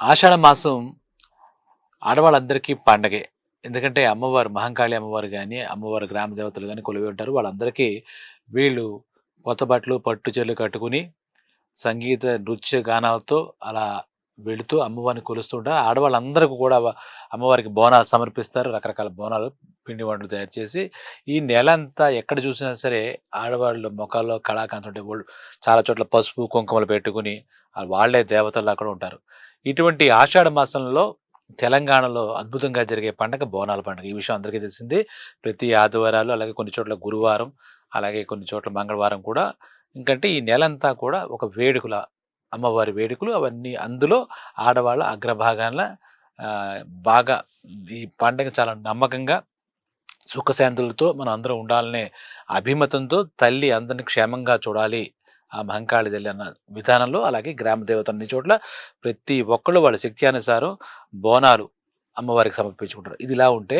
ఆషాఢ మాసం ఆడవాళ్ళందరికీ పండగే. ఎందుకంటే అమ్మవారు మహంకాళి అమ్మవారు కానీ అమ్మవారు గ్రామ దేవతలు కానీ కొలివి ఉంటారు. వాళ్ళందరికీ వీళ్ళు కొత్త బట్టలు పట్టు చీరలు కట్టుకుని సంగీత నృత్య గానాలతో అలా వెళుతూ అమ్మవారిని కొలుస్తూ ఉంటారు. ఆడవాళ్ళందరికీ కూడా అమ్మవారికి బోనాలు సమర్పిస్తారు. రకరకాల బోనాలు పిండి వంటలు తయారు చేసి ఈ నెల అంతా ఎక్కడ చూసినా సరే ఆడవాళ్ళు ముఖాల్లో కళాకాంతి ఉంటే వాళ్ళు చాలా చోట్ల పసుపు కుంకుమలు పెట్టుకుని వాళ్ళే దేవతలు అక్కడ ఉంటారు. ఇటువంటి ఆషాఢ మాసంలో తెలంగాణలో అద్భుతంగా జరిగే పండగ బోనాల పండుగ. ఈ విషయం అందరికీ తెలిసింది. ప్రతి ఆదివారాలు అలాగే కొన్ని చోట్ల గురువారం అలాగే కొన్ని చోట్ల మంగళవారం కూడా. ఇంకంటే ఈ నెలంతా కూడా ఒక వేడుకల అమ్మవారి వేడుకలు అవన్నీ అందులో ఆడవాళ్ళ అగ్రభాగాన బాగా ఈ పండగ చాలా నమ్మకంగా సుఖశాంతులతో మనం అందరం ఉండాలనే అభిమతంతో తల్లి అందరిని క్షేమంగా చూడాలి ఆ మహంకాళి తల్లి అన్న విధానంలో అలాగే గ్రామ దేవత అన్ని చోట్ల ప్రతి ఒక్కళ్ళు వాళ్ళ శక్తి అనుసారం బోనాలు అమ్మవారికి సమర్పించుకుంటారు. ఇది ఇలా ఉంటే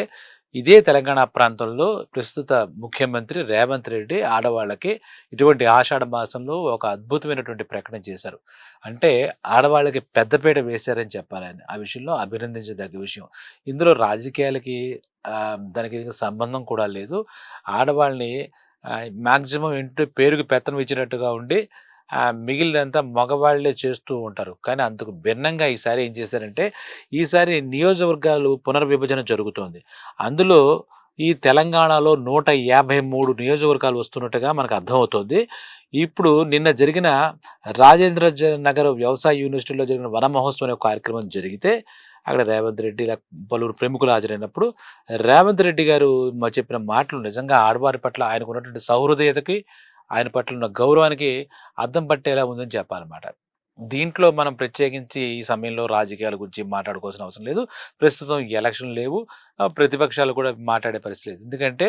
ఇదే తెలంగాణ ప్రాంతంలో ప్రస్తుత ముఖ్యమంత్రి రేవంత్ రెడ్డి ఆడవాళ్ళకి ఇటువంటి ఆషాఢ మాసంలో ఒక అద్భుతమైనటువంటి ప్రకటన చేశారు. అంటే ఆడవాళ్ళకి పెద్దపీట వేశారని చెప్పాలి ఆయన ఆ విషయంలో అభినందించదగ్గ విషయం. ఇందులో రాజకీయాలకి దానికి సంబంధం కూడా లేదు. ఆడవాళ్ళని మ్యాక్సిమం ఇంటి పేరుకు పెత్తనం ఇచ్చినట్టుగా ఉండి మిగిలినంతా మగవాళ్ళే చేస్తూ ఉంటారు. కానీ అందుకు భిన్నంగా ఈసారి ఏం చేశారంటే ఈసారి నియోజకవర్గాలు పునర్విభజన జరుగుతోంది. అందులో ఈ తెలంగాణలో నూట యాభై మూడు నియోజకవర్గాలు వస్తున్నట్టుగా మనకు అర్థమవుతోంది. ఇప్పుడు నిన్న జరిగిన రాజేంద్ర జ- నగర్ వ్యవసాయ యూనివర్సిటీలో జరిగిన వన మహోత్సవం అనే కార్యక్రమం జరిగితే అక్కడ రేవంత్ రెడ్డి పలువురు ప్రముఖులు హాజరైనప్పుడు రేవంత్ రెడ్డి గారు చెప్పిన మాటలు నిజంగా ఆడవారి పట్ల ఆయనకు ఉన్నటువంటి సౌహృదయతకి ఆయన పట్ల ఉన్న గౌరవానికి అర్థం పట్టేలా ఉందని చెప్పాలన్నమాట. దీంట్లో మనం ప్రత్యేకించి ఈ సమయంలో రాజకీయాల గురించి మాట్లాడుకోవాల్సిన అవసరం లేదు. ప్రస్తుతం ఎలక్షన్ లేవు. ప్రతిపక్షాలు కూడా మాట్లాడే పరిస్థితి లేదు. ఎందుకంటే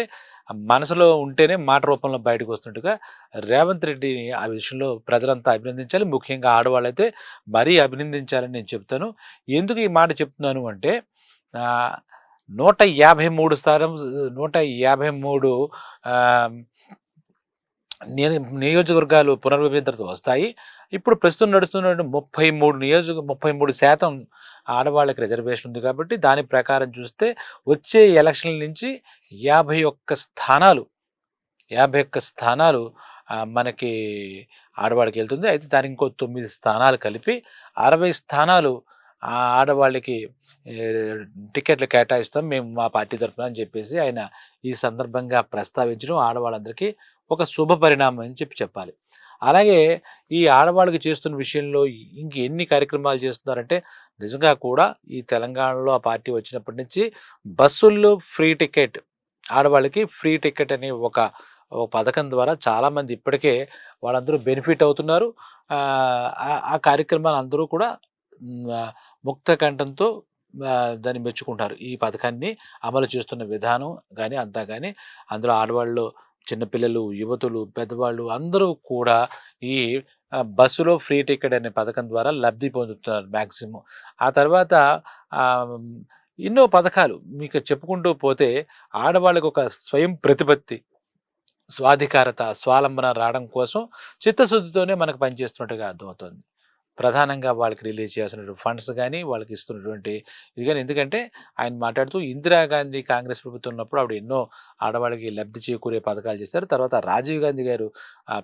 మనసులో ఉంటేనే మాట రూపంలో బయటకు వస్తున్నట్టుగా రేవంత్ రెడ్డిని ఆ విషయంలో ప్రజలంతా అభినందించాలి. ముఖ్యంగా ఆడవాళ్ళైతే మరీ అభినందించాలని నేను చెప్తాను. ఎందుకు ఈ మాట చెప్తున్నాను అంటే నూట యాభై మూడు స్థానం నూట యాభై మూడు నియోజకవర్గాలు పునర్విభజనతో వస్తాయి. ఇప్పుడు ప్రస్తుతం నడుస్తున్న ముప్పై మూడు నియోజక ముప్పై మూడు శాతం ఆడవాళ్ళకి రిజర్వేషన్ ఉంది కాబట్టి దాని ప్రకారం చూస్తే వచ్చే ఎలక్షన్ల నుంచి యాభై ఒక్క స్థానాలు యాభై ఒక్క స్థానాలు మనకి ఆడవాళ్ళకి వెళ్తుంది. అయితే దానికి ఇంకో తొమ్మిది స్థానాలు కలిపి అరవై స్థానాలు ఆ ఆడవాళ్ళకి టికెట్లు కేటాయిస్తాం మేము మా పార్టీ తరఫున అని చెప్పేసి ఆయన ఈ సందర్భంగా ప్రస్తావించడం ఆడవాళ్ళందరికీ ఒక శుభ పరిణామం అని చెప్పి చెప్పాలి. అలాగే ఈ ఆడవాళ్ళకి చేస్తున్న విషయంలో ఇంక ఎన్ని కార్యక్రమాలు చేస్తున్నారంటే నిజంగా కూడా ఈ తెలంగాణలో ఆ పార్టీ వచ్చినప్పటి నుంచి బస్సుల్లో ఫ్రీ టికెట్ ఆడవాళ్ళకి ఫ్రీ టికెట్ అనే ఒక ఒక పథకం ద్వారా చాలామంది ఇప్పటికే వాళ్ళందరూ బెనిఫిట్ అవుతున్నారు. ఆ, కార్యక్రమాలు అందరూ కూడా ముక్త కంఠంతో దాన్ని మెచ్చుకుంటారు. ఈ పథకాన్ని అమలు చేస్తున్న విధానం కానీ అంతా కానీ అందులో ఆడవాళ్ళు చిన్నపిల్లలు యువతులు పెద్దవాళ్ళు అందరూ కూడా ఈ బస్సులో ఫ్రీ టికెట్ అనే పథకం ద్వారా లబ్ధి పొందుతున్నారు మ్యాక్సిమం ఆ తర్వాత ఎన్నో పథకాలు మీకు చెప్పుకుంటూ పోతే ఆడవాళ్ళకు ఒక స్వయం ప్రతిపత్తి స్వాధికారత స్వాలంబన రావడం కోసం చిత్తశుద్ధితోనే మనకు పనిచేస్తున్నట్టుగా అర్థమవుతుంది. ప్రధానంగా వాళ్ళకి రిలీజ్ చేయాల్సిన ఫండ్స్ కానీ వాళ్ళకి ఇస్తున్నటువంటి ఇది కానీ ఎందుకంటే ఆయన మాట్లాడుతూ ఇందిరాగాంధీ కాంగ్రెస్ ప్రభుత్వం ఉన్నప్పుడు ఆవిడ ఎన్నో ఆడవాళ్ళకి లబ్ధి చేకూరే పథకాలు చేశారు. తర్వాత రాజీవ్ గాంధీ గారు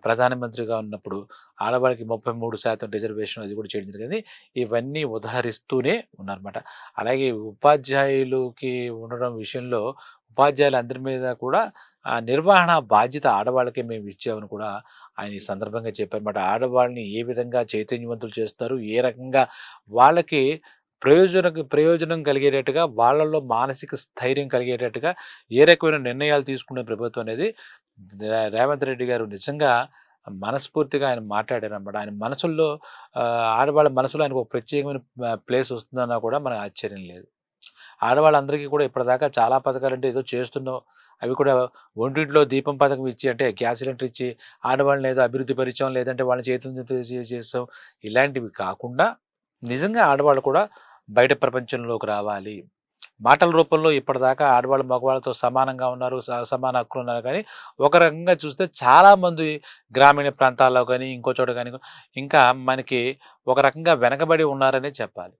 ప్రధానమంత్రిగా ఉన్నప్పుడు ఆడవాళ్ళకి ముప్పై మూడు శాతం రిజర్వేషన్ అది కూడా చేయడం జరిగింది. ఇవన్నీ ఉదహరిస్తూనే ఉన్నారన్నమాట. అలాగే ఉపాధ్యాయులకి ఉండడం విషయంలో ఉపాధ్యాయులు అందరి మీద కూడా ఆ నిర్వహణ బాధ్యత ఆడవాళ్ళకే మేము ఇచ్చామని కూడా ఆయన ఈ సందర్భంగా చెప్పారన్నమాట ఆడవాళ్ళని ఏ విధంగా చైతన్యవంతులు చేస్తారు? ఏ రకంగా వాళ్ళకి ప్రయోజన ప్రయోజనం కలిగేటట్టుగా వాళ్ళల్లో మానసిక స్థైర్యం కలిగేటట్టుగా ఏ రకమైన నిర్ణయాలు తీసుకునే ప్రభుత్వం అనేది రేవంత్ రెడ్డి గారు నిజంగా మనస్ఫూర్తిగా ఆయన మాట్లాడారన్నమాట. ఆయన మనసుల్లో ఆడవాళ్ళ మనసులో ఆయనకు ఒక ప్రత్యేకమైన ప్లేస్ వస్తుందన్నా కూడా మనకు ఆశ్చర్యం లేదు. ఆడవాళ్ళందరికీ కూడా ఇప్పటిదాకా చాలా పథకాలు అంటే ఏదో చేస్తున్నావు అవి కూడా ఒంటింట్లో దీపం పథకం ఇచ్చి అంటే గ్యాస్ సిలిండర్ ఇచ్చి ఆడవాళ్ళని ఏదో అభివృద్ధి పరిచయం లేదంటే వాళ్ళని చేతులతో చేస్తాం ఇలాంటివి కాకుండా నిజంగా ఆడవాళ్ళు కూడా బయట ప్రపంచంలోకి రావాలి. మాటల రూపంలో ఇప్పటిదాకా ఆడవాళ్ళు మగవాళ్ళతో సమానంగా ఉన్నారు స- సమాన హక్కులు ఉన్నారు. కానీ ఒక రకంగా చూస్తే చాలామంది గ్రామీణ ప్రాంతాల్లో కానీ ఇంకో చోట కానీ ఇంకా మనకి ఒక రకంగా వెనకబడి ఉన్నారనే చెప్పాలి.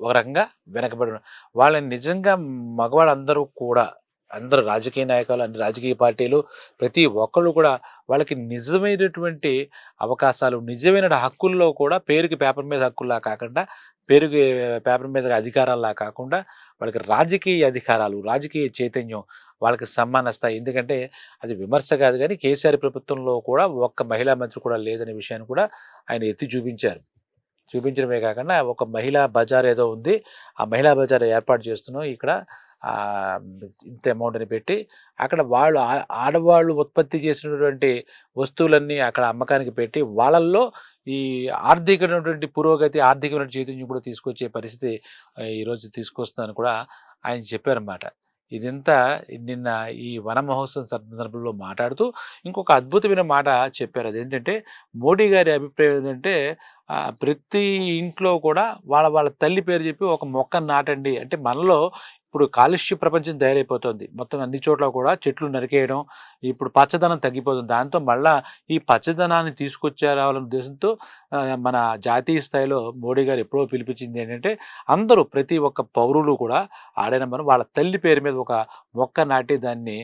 ఒక రకంగా వెనకబడి ఉన్నారు. వాళ్ళని నిజంగా మగవాళ్ళందరూ కూడా అందరూ రాజకీయ నాయకులు అన్ని రాజకీయ పార్టీలు ప్రతి ఒక్కళ్ళు కూడా వాళ్ళకి నిజమైనటువంటి అవకాశాలు నిజమైన హక్కుల్లో కూడా పేరుకి పేపర్ మీద హక్కుల్లా కాకుండా పేరుకి పేపర్ మీద అధికారాల్లా కాకుండా వాళ్ళకి రాజకీయ అధికారాలు రాజకీయ చైతన్యం వాళ్ళకి సమ్మానిస్తాయి ఎందుకంటే అది విమర్శ కాదు కానీ కేసీఆర్ ప్రభుత్వంలో కూడా ఒక్క మహిళా మంత్రి కూడా లేదనే విషయాన్ని కూడా ఆయన ఎత్తి చూపించారు. చూపించడమే కాకుండా ఒక మహిళా బజార్ ఏదో ఉంది. ఆ మహిళా బజార్ ఏర్పాటు చేస్తున్నాం. ఇక్కడ ఇంత అమౌంట్ని పెట్టి అక్కడ వాళ్ళు ఆడవాళ్ళు ఉత్పత్తి చేసినటువంటి వస్తువులన్నీ అక్కడ అమ్మకానికి పెట్టి వాళ్ళల్లో ఈ ఆర్థికమైనటువంటి పురోగతి ఆర్థికమైన చైతన్యం కూడా తీసుకొచ్చే పరిస్థితి ఈరోజు తీసుకొస్తుందని కూడా ఆయన చెప్పారన్నమాట. ఇదంతా నిన్న ఈ వన మహోత్సవం సందర్భంలో మాట్లాడుతూ ఇంకొక అద్భుతమైన మాట చెప్పారు. అదేంటంటే మోడీ గారి అభిప్రాయం ఏంటంటే ప్రతి ఇంట్లో కూడా వాళ్ళ వాళ్ళ తల్లి పేరు చెప్పి ఒక మొక్క నాటండి. అంటే మనలో ఇప్పుడు కాలుష్య ప్రపంచం తయారైపోతుంది. మొత్తం అన్ని చోట్ల కూడా చెట్లు నరికేయడం ఇప్పుడు పచ్చదనం తగ్గిపోతుంది. దాంతో మళ్ళా ఈ పచ్చదనాన్ని తీసుకొచ్చే రావాలనే ఉద్దేశంతో మన జాతీయ స్థాయిలో మోడీ గారు ఎప్పుడో పిలిపించింది ఏంటంటే అందరూ ప్రతి ఒక్క పౌరులు కూడా ఆడైన మనం వాళ్ళ తల్లి పేరు మీద ఒక మొక్క నాటి దాన్ని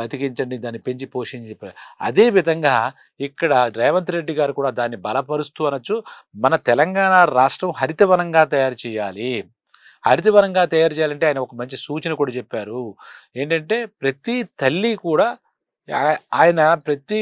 బతికించండి దాన్ని పెంచి పోషించి చెప్పారు. అదే విధంగా ఇక్కడ రేవంత్ రెడ్డి గారు కూడా దాన్ని బలపరుస్తూ అనొచ్చు. మన తెలంగాణ రాష్ట్రం హరితవనంగా తయారు చేయాలి. హరితవరంగా తయారు చేయాలంటే ఆయన ఒక మంచి సూచన కూడా చెప్పారు. ఏంటంటే ప్రతి తల్లి కూడా ఆయన ప్రతి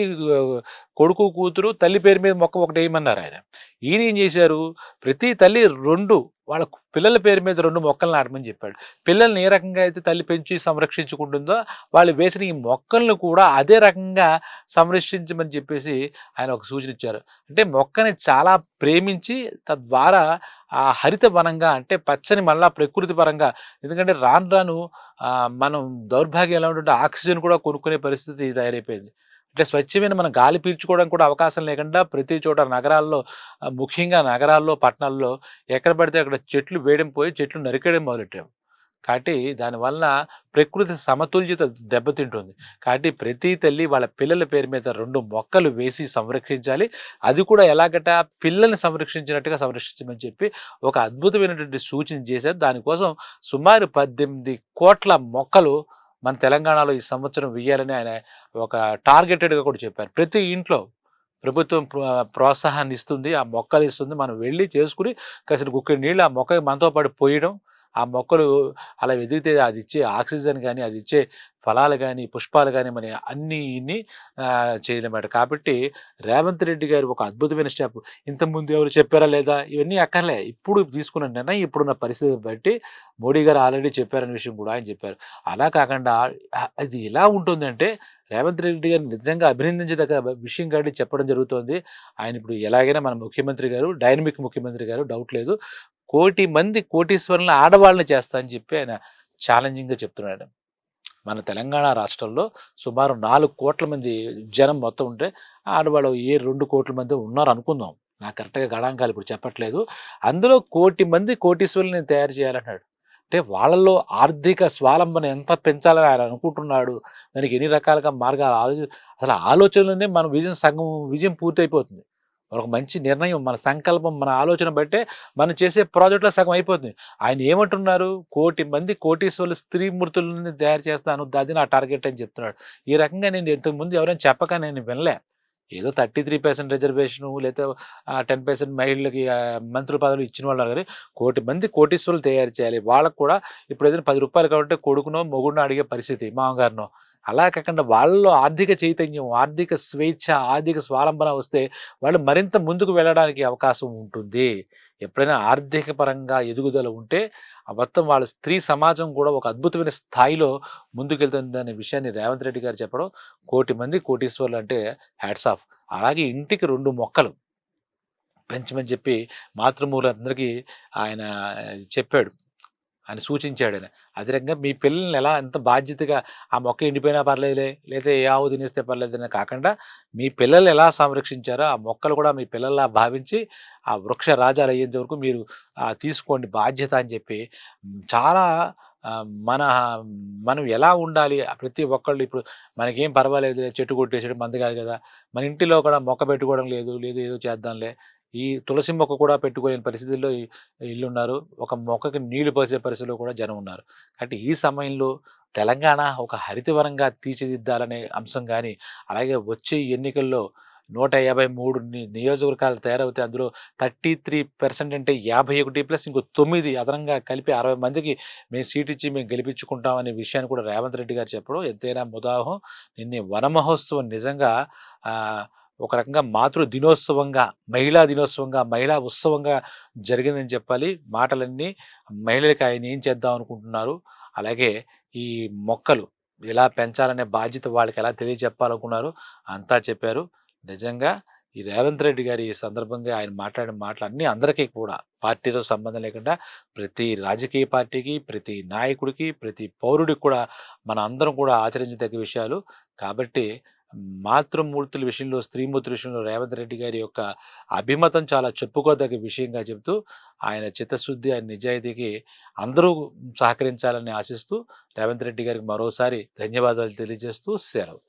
కొడుకు కూతురు తల్లి పేరు మీద మొక్క ఒకటి వేయమన్నారు ఆయన. ఈయన ఏం చేశారు? ప్రతి తల్లి రెండు వాళ్ళ పిల్లల పేరు మీద రెండు మొక్కలు నాటమని చెప్పాడు. పిల్లల్ని ఏ రకంగా అయితే తల్లి పెంచి సంరక్షించుకుంటుందో వాళ్ళు వేసిన ఈ మొక్కలను కూడా అదే రకంగా సంరక్షించమని చెప్పేసి ఆయన ఒక సూచన ఇచ్చారు. అంటే మొక్కని చాలా ప్రేమించి తద్వారా ఆ హరిత వనంగా అంటే పచ్చని మళ్ళా ప్రకృతి పరంగా ఎందుకంటే రాను రాను మనం దౌర్భాగ్యం ఎలా ఉంటుంటే ఆక్సిజన్ కూడా కొనుక్కునే పరిస్థితి తయారైపోయింది. ఇట్లా స్వచ్ఛమైన మనం గాలి పీల్చుకోవడానికి కూడా అవకాశం లేకుండా ప్రతి చోట నగరాల్లో ముఖ్యంగా నగరాల్లో పట్టణాల్లో ఎక్కడ పడితే అక్కడ చెట్లు వేయడం పోయి చెట్లు నరికేయడం మొదలెట్టాం. కాబట్టి దానివల్ల ప్రకృతి సమతుల్యత దెబ్బతింటుంది. కాబట్టి ప్రతి తల్లి వాళ్ళ పిల్లల పేరు మీద రెండు మొక్కలు వేసి సంరక్షించాలి. అది కూడా ఎలాగట పిల్లల్ని సంరక్షించినట్టుగా సంరక్షించమని చెప్పి ఒక అద్భుతమైనటువంటి సూచన చేశారు. దానికోసం సుమారు పద్దెనిమిది కోట్ల మొక్కలు మన తెలంగాణలో ఈ సంవత్సరం వేయాలని ఆయన ఒక టార్గెటెడ్గా కూడా చెప్పారు. ప్రతి ఇంట్లో ప్రభుత్వం ప్రోత్సాహాన్ని ఇస్తుంది ఆ మొక్కలు ఇస్తుంది. మనం వెళ్ళి చేసుకుని కాసిన గుక్కడి నీళ్ళు ఆ మొక్కకి మనతో పాటు పోయడం ఆ మొక్కలు అలా ఎదిగితే అది ఇచ్చే ఆక్సిజన్ కానీ అది ఇచ్చే ఫలాలు కానీ పుష్పాలు కానీ మన అన్ని ఇన్ని చేయలేమాట కాబట్టి రేవంత్ రెడ్డి గారు ఒక అద్భుతమైన స్టెప్. ఇంతకుముందు ఎవరు చెప్పారా లేదా? ఇవన్నీ అక్కర్లే. ఇప్పుడు తీసుకున్న నిర్ణయం ఇప్పుడున్న పరిస్థితి బట్టి మోడీ గారు ఆల్రెడీ చెప్పారనే విషయం కూడా ఆయన చెప్పారు. అలా కాకుండా అది ఎలా ఉంటుందంటే రేవంత్ రెడ్డి గారిని నిజంగా అభినందించదగ్గ విషయం కాబట్టి చెప్పడం జరుగుతోంది. ఆయన ఇప్పుడు ఎలాగైనా మన ముఖ్యమంత్రి గారు డైనమిక్ ముఖ్యమంత్రి గారు డౌట్ లేదు. కోటి మంది కోటీశ్వరులను ఆడవాళ్ళని చేస్తా అని చెప్పి ఆయన ఛాలెంజింగ్గా చెప్తున్నాడు. మన తెలంగాణ రాష్ట్రంలో సుమారు నాలుగు కోట్ల మంది జనం మొత్తం ఉంటే ఆడవాళ్ళు ఏ రెండు కోట్ల మంది ఉన్నారు అనుకుందాం. నాకు కరెక్ట్గా గణాంకాలు ఇప్పుడు చెప్పట్లేదు. అందులో కోటి మంది కోటీశ్వరుల్ని తయారు చేయాలన్నాడు. అంటే వాళ్ళలో ఆర్థిక స్వాలంబన ఎంత పెంచాలని ఆయన అనుకుంటున్నాడు? దానికి ఎన్ని రకాలుగా మార్గాలు ఆలోచి అసలు ఆలోచనలోనే మన విజయం సగం విజయం పూర్తయిపోతుంది. ఒక మంచి నిర్ణయం మన సంకల్పం మన ఆలోచన బట్టే మనం చేసే ప్రాజెక్టులో సగం అయిపోతుంది. ఆయన ఏమంటున్నారు? కోటి మంది కోటీశ్వరులు స్త్రీమూర్తులని తయారు చేస్తాను అది నా టార్గెట్ అని చెప్తున్నాడు. ఈ రకంగా నేను ఇంతకుముందు ఎవరైనా చెప్పక నేను వినలే. ఏదో థర్టీ త్రీ పర్సెంట్ రిజర్వేషను లేదా టెన్ పర్సెంట్ మహిళలకి మంత్రుల పదవులు ఇచ్చిన వాళ్ళు కానీ కోటి మంది కోటీశ్వరులు తయారు చేయాలి. వాళ్ళకు కూడా ఇప్పుడు ఏదైనా పది రూపాయలు కాబట్టి కొడుకునో మొగుడునో అడిగే పరిస్థితి మామగారినో. అలా కాకుండా వాళ్ళలో ఆర్థిక చైతన్యం ఆర్థిక స్వేచ్ఛ ఆర్థిక స్వాలంబన వస్తే వాళ్ళు మరింత ముందుకు వెళ్ళడానికి అవకాశం ఉంటుంది. ఎప్పుడైనా ఆర్థిక పరంగా ఎదుగుదల ఉంటే ఆ మొత్తం వాళ్ళ స్త్రీ సమాజం కూడా ఒక అద్భుతమైన స్థాయిలో ముందుకెళ్తుంది అనే విషయాన్ని రేవంత్ రెడ్డి గారు చెప్పడం కోటి మంది కోటీశ్వర్లు అంటే హ్యాట్స్ ఆఫ్. అలాగే ఇంటికి రెండు మొక్కలు పెంచమని చెప్పి మాతృమూలందరికీ ఆయన చెప్పాడు. అని సూచించాడు ఆయన మీ పిల్లల్ని ఎలా ఎంత బాధ్యతగా ఆ మొక్క ఎండిపోయినా పర్లేదులే లేదా ఏ ఆవు తినేస్తే పర్లేదని కాకుండా మీ పిల్లల్ని ఎలా సంరక్షించారో ఆ మొక్కలు కూడా మీ పిల్లల్లా భావించి ఆ వృక్ష రాజాలు అయ్యేంత వరకు మీరు తీసుకోండి బాధ్యత అని చెప్పి చాలా మన మనం ఎలా ఉండాలి? ప్రతి ఒక్కళ్ళు ఇప్పుడు మనకేం పర్వాలేదు చెట్టు కొట్టేసాడు మంది కాదు కదా మన ఇంటిలో కూడా మొక్క పెట్టుకోవడం లేదు లేదు ఏదో చేద్దాంలే ఈ తులసి మొక్క కూడా పెట్టుకోలేని పరిస్థితుల్లో ఇల్లున్నారు. ఇల్లు ఉన్నారు ఒక మొక్కకి నీళ్ళు పోసే పరిస్థితిలో కూడా జనం ఉన్నారు. కాబట్టి ఈ సమయంలో తెలంగాణ ఒక హరితవరంగా తీర్చిదిద్దాలనే అంశం కానీ అలాగే వచ్చే ఎన్నికల్లో నూట యాభై మూడు ని- నియోజకవర్గాలు తయారవుతే అందులో థర్టీ త్రీ పర్సెంట్ అంటే యాభై ఒకటి ప్లస్ ఇంకో తొమ్మిది అదనంగా కలిపి అరవై మందికి మేము సీట్ ఇచ్చి మేము గెలిపించుకుంటాం అనే విషయాన్ని కూడా రేవంత్ రెడ్డి గారు చెప్పడం ఎంతైనా ముదాహం. నిన్న వన మహోత్సవం నిజంగా ఒక రకంగా మాతృ దినోత్సవంగా మహిళా దినోత్సవంగా మహిళా ఉత్సవంగా జరిగిందని చెప్పాలి. మాటలన్నీ మహిళలకి ఆయన ఏం చేద్దాం అనుకుంటున్నారు? అలాగే ఈ మొక్కలు ఎలా పెంచాలనే బాధ్యత వాళ్ళకి ఎలా తెలియజెప్పాలనుకున్నారు అంతా చెప్పారు. నిజంగా ఈ రేవంత్ రెడ్డి గారి ఈ సందర్భంగా ఆయన మాట్లాడిన మాటలు అన్నీ అందరికీ కూడా పార్టీతో సంబంధం లేకుండా ప్రతి రాజకీయ పార్టీకి ప్రతి నాయకుడికి ప్రతి పౌరుడికి కూడా మన అందరం కూడా ఆచరించదగ్గ విషయాలు. కాబట్టి మాతృమూర్తుల విషయంలో స్త్రీమూర్తుల విషయంలో రేవంత్ రెడ్డి గారి యొక్క అభిమతం చాలా చెప్పుకోదగ్గ విషయంగా చెబుతూ ఆయన చిత్తశుద్ధి ఆయన నిజాయితీకి అందరూ సహకరించాలని ఆశిస్తూ రేవంత్ రెడ్డి గారికి మరోసారి ధన్యవాదాలు తెలియజేస్తూ సెలవు.